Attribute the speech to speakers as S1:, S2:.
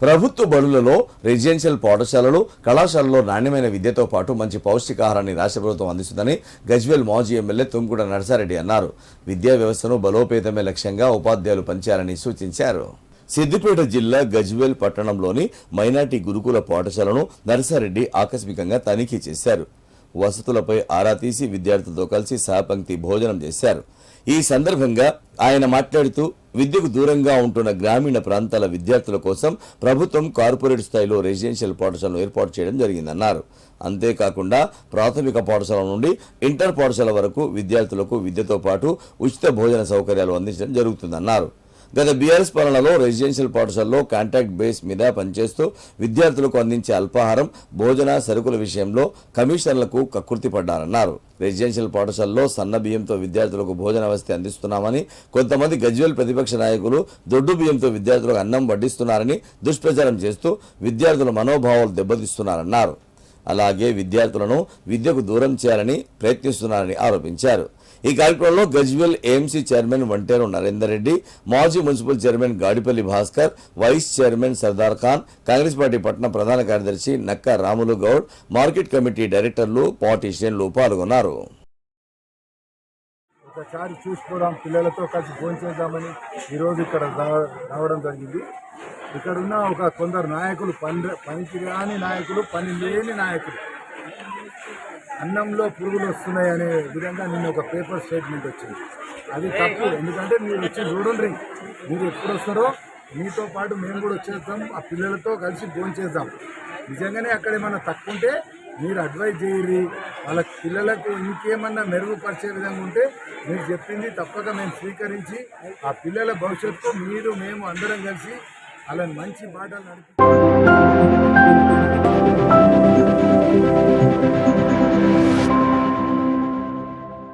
S1: ప్రభుత్వ బడులలో రెసిడెన్షియల్ పాఠశాలలు కళాశాలలో నాణ్యమైన విద్యతో పాటు మంచి పౌష్టికాహారాన్ని రాష్ట్ర ప్రభుత్వం అందిస్తుందని గజ్వేల్ మాజీ ఎమ్మెల్యే తుంకుడ నరసారెడ్డి అన్నారు. విద్యా వ్యవస్థను బలోపేతమే లక్ష్యంగా ఉపాధ్యాయులు పనిచేయాలని సూచించారు. సిద్దిపేట జిల్లా గజ్వేల్ పట్టణంలోని మైనార్టీ గురుకుల పాఠశాలను నరసారెడ్డి ఆకస్మికంగా తనిఖీ చేశారు. వసతులపై ఆరా తీసి విద్యార్థులతో కలిసి సహపంక్తి భోజనం చేశారు. ఈ సందర్భంగా ఆయన మాట్లాడుతూ విద్యకు దూరంగా ఉంటున్న గ్రామీణ ప్రాంతాల విద్యార్థుల కోసం ప్రభుత్వం కార్పొరేట్ స్థాయిలో రెసిడెన్షియల్ పాఠశాలను ఏర్పాటు చేయడం జరిగిందన్నారు. అంతేకాకుండా ప్రాథమిక పాఠశాల నుండి ఇంటర్ పాఠశాల వరకు విద్యార్థులకు విద్యతో పాటు ఉచిత భోజన సౌకర్యాలు అందించడం జరుగుతుందన్నారు. గత బీఆర్ఎస్ పాలనలో రెసిడెన్షియల్ పాఠశాలలో కాంట్రాక్ట్ బేస్ మీద పనిచేస్తూ విద్యార్థులకు అందించే అల్పాహారం భోజన సరుకుల విషయంలో కమిషనర్లకు కకృతి పడ్డారన్నారు. రెసిడెన్షియల్ పాఠశాలలో సన్న బియ్యంతో విద్యార్థులకు భోజన వసతి అందిస్తున్నామని కొంతమంది గజ్వేల్ ప్రతిపక్ష నాయకులు దొడ్డు బియ్యంతో విద్యార్థులకు అన్నం వడ్డిస్తున్నారని దుష్ప్రచారం చేస్తూ విద్యార్థుల మనోభావాలు దెబ్బతీస్తున్నారన్నారు. అలాగే విద్యార్థులను విద్యకు దూరం చేయాలని ప్రయత్నిస్తున్నారని ఆరోపించారు. ఈ కార్యక్రమంలో గజ్వెల్ ఏఎంసీ చైర్మన్ వంటేరు నరేందర్రెడ్డి మాజీ municipal chairman Gadipalli Bhaskar vice chairman Sardar Khan Congress party పట్టణ ప్రధాన కార్యదర్శి నక్క రాములు గౌడ్ మార్కెట్ కమిటీ డైరెక్టర్లు పార్టీ పాల్గొన్నారు.
S2: ఒకసారి చూసుకోవడం పిల్లలతో కలిసి ఫోన్ ఈరోజు ఇక్కడ రావడం జరిగింది. ఇక్కడున్న ఒక కొందరు నాయకులు పని పనికి రాని నాయకులు పని లేని నాయకులు. అన్నంలో పురుగులు వస్తున్నాయి అనే విధంగా నిన్న ఒక పేపర్ స్టేట్మెంట్ వచ్చింది. అది తప్పు ఎందుకంటే మీరు వచ్చి చూడండి మీరు ఎప్పుడు వస్తారో మీతో పాటు మేము కూడా వచ్చేస్తాం ఆ పిల్లలతో కలిసి ఫోన్ చేద్దాం. నిజంగానే అక్కడ ఏమన్నా తక్కువ ఉంటే మీరు అడ్వైజ్ చేయరు వాళ్ళ పిల్లలకు ఇంకేమన్నా మెరుగుపరిచే విధంగా ఉంటే మీరు చెప్పింది తప్పక మేము స్వీకరించి ఆ పిల్లల భవిష్యత్తు మీరు మేము అందరం కలిసి వాళ్ళని మంచి బాటలు నడిపి